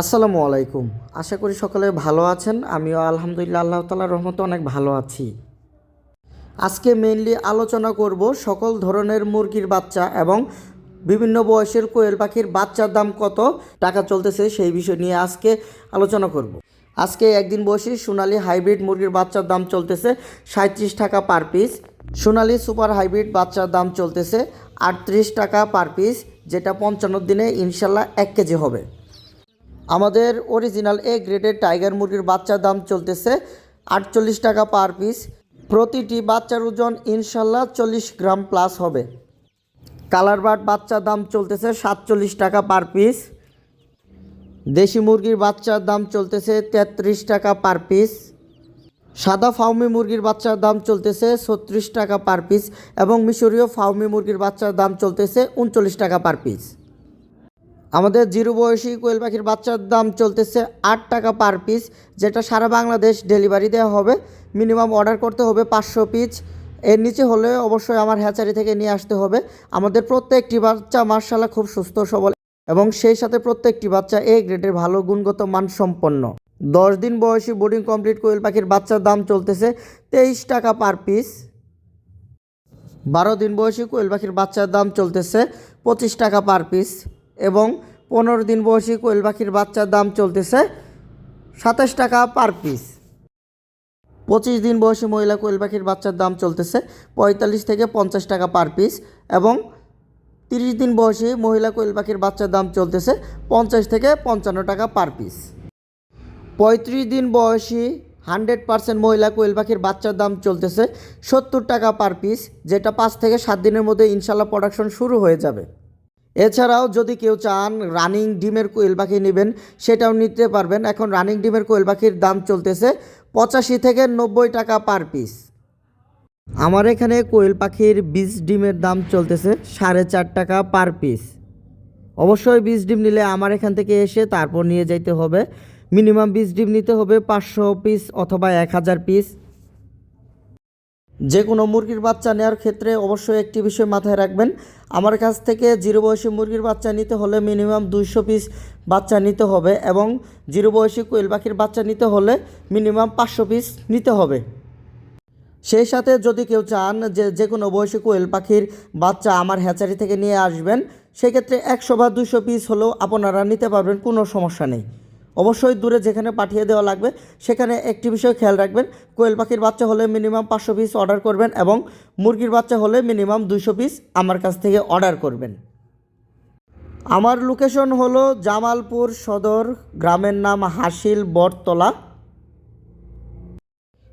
আসসালামু আলাইকুম। আশা করি সকলে ভালো আছেন। আমিও আলহামদুলিল্লাহ, আল্লাহ তালার রহমতে অনেক ভালো আছি। আজকে মেইনলি আলোচনা করব সকল ধরনের মুরগির বাচ্চা এবং বিভিন্ন বয়সের কোয়েল পাখির বাচ্চার দাম কত, টাকা চলতেছে সেই বিষয় নিয়ে আজকে আলোচনা করব। আজকে একদিন বয়সী সোনালি হাইব্রিড মুরগির বাচ্চার দাম চলতেছে সাঁত্রিশ টাকা per piece. Sonali super hybrid বাচ্চার দাম চলতেছে আটত্রিশ টাকা পার পিস, যেটা পঞ্চান্ন দিনে ইনশাল্লাহ এক কেজি হবে। আমাদের অরিজিনাল এ গ্রেডের টাইগার মুরগির বাচ্চার দাম চলতেছে আটচল্লিশ টাকা পার পিস প্রতিটি বাচ্চার ওজন ইনশাল্লাহ চল্লিশ গ্রাম প্লাস হবে। কালার বাট বাচ্চার দাম চলতেছে সাতচল্লিশ টাকা পার পিস দেশি মুরগির বাচ্চার দাম চলতেছে তেত্রিশ টাকা পার পিস সাদা ফাউমি মুরগির বাচ্চার দাম চলতেছে ছত্রিশ টাকা পার পিস এবং মিশরীয় ফাউমি মুরগির বাচ্চার দাম চলতেছে উনচল্লিশ টাকা পার পিস আমাদের জিরো বয়সী কোয়েল পাখির বাচ্চার দাম চলতেছে আট টাকা পার পিস, যেটা সারা বাংলাদেশ ডেলিভারি দেওয়া হবে। মিনিমাম অর্ডার করতে হবে পাঁচশো পিস। এর নিচে হলে অবশ্যই আমার হ্যাচারি থেকে নিয়ে আসতে হবে। আমাদের প্রত্যেকটি বাচ্চা মার্শাল্লাহ খুব সুস্থ, সবল এবং সেই সাথে প্রত্যেকটি বাচ্চা এ গ্রেডের ভালো গুণগত মান সম্পন্ন দশ দিন বয়সী বোর্ডিং কমপ্লিট কোয়েল পাখির বাচ্চার দাম চলতেছে তেইশ টাকা পার পিস। বারো দিন বয়সী কোয়েল পাখির বাচ্চার দাম চলতেছে পঁচিশ টাকা পার পিস। এবং পনেরো দিন বয়সী কোয়েল পাখির বাচ্চার দাম চলতেছে সাতাশ টাকা পার পিস পঁচিশ দিন বয়সী মহিলা কোয়েল পাখির বাচ্চার দাম চলতেছে পঁয়তাল্লিশ থেকে পঞ্চাশ টাকা পার পিস এবং তিরিশ দিন বয়সী মহিলা কোয়েল পাখির বাচ্চার দাম চলতেছে পঞ্চাশ থেকে পঞ্চান্ন টাকা পার পিস পঁয়ত্রিশ দিন বয়সী হান্ড্রেড পার্সেন্ট মহিলা কোয়েল পাখির বাচ্চার দাম চলতেছে সত্তর টাকা পার পিস যেটা পাঁচ থেকে সাত দিনের মধ্যে ইনশাল্লাহ প্রোডাকশন শুরু হয়ে যাবে। এছাড়াও যদি কেউ চান রানিং ডিমের কোয়েল পাখি নেবেন, সেটাও নিতে পারবেন। এখন রানিং ডিমের কোয়েল পাখির দাম চলতেছে পঁচাশি থেকে নব্বই টাকা পার পিস। আমার এখানে কোয়েল পাখির বীজ ডিমের দাম চলতেছে সাড়ে চার টাকা পার পিস। অবশ্যই বীজ ডিম নিলে আমার এখান থেকে এসে তারপর নিয়ে যাইতে হবে। মিনিমাম বীজ ডিম নিতে হবে পাঁচশো পিস অথবা এক হাজার পিস। যে কোনো মুরগির বাচ্চা নেওয়ার ক্ষেত্রে অবশ্যই একটি বিষয় মাথায় রাখবেন। আমার কাছ থেকে জিরো বয়সী মুরগির বাচ্চা নিতে হলে মিনিমাম দুইশো পিস বাচ্চা নিতে হবে এবং জিরো বয়সী কোয়েল পাখির বাচ্চা নিতে হলে মিনিমাম পাঁচশো পিস নিতে হবে। সেই সাথে যদি কেউ চান যে যে কোনো বয়সী কোয়েল পাখির বাচ্চা আমার হ্যাচারি থেকে নিয়ে আসবেন, সেক্ষেত্রে একশো বা দুশো পিস হলেও আপনারা নিতে পারবেন, কোনো সমস্যা নেই। অবশ্যই দূরে যেখানে পাঠিয়ে দেওয়া লাগবে, সেখানে একটি বিষয় খেয়াল রাখবেন, কোয়েল পাখির বাচ্চা হলে মিনিমাম পাঁচশো পিস অর্ডার করবেন এবং মুরগির বাচ্চা হলে মিনিমাম দুশো পিস আমার কাছ থেকে অর্ডার করবেন। আমার লোকেশন হলো জামালপুর সদর, গ্রামের নাম হাসিল বটতলা।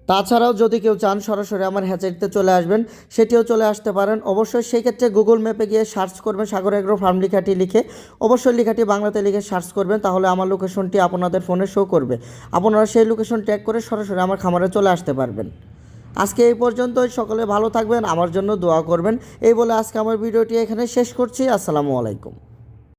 তাছাড়াও যদি কেউ চান সরাসরি আমার হ্যাচারিতে চলে আসবেন, সেটিও চলে আসতে পারেন। অবশ্যই সেই ক্ষেত্রে গুগল ম্যাপে গিয়ে সার্চ করবেন, সাগর এগ্রো ফার্ম লেখাটি লিখে। অবশ্যই লেখাটি বাংলাতে লিখে সার্চ করবেন, তাহলে আমার লোকেশনটি আপনাদের ফোনে শো করবে। আপনারা সেই লোকেশন ট্যাগ করে সরাসরি আমার খামারে চলে আসতে পারবেন। আজকে এই পর্যন্তই, সকলে ভালো থাকবেন, আমার জন্য দোয়া করবেন। এই বলে আজকে আমার ভিডিওটি এখানে শেষ করছি, আসসালামু আলাইকুম।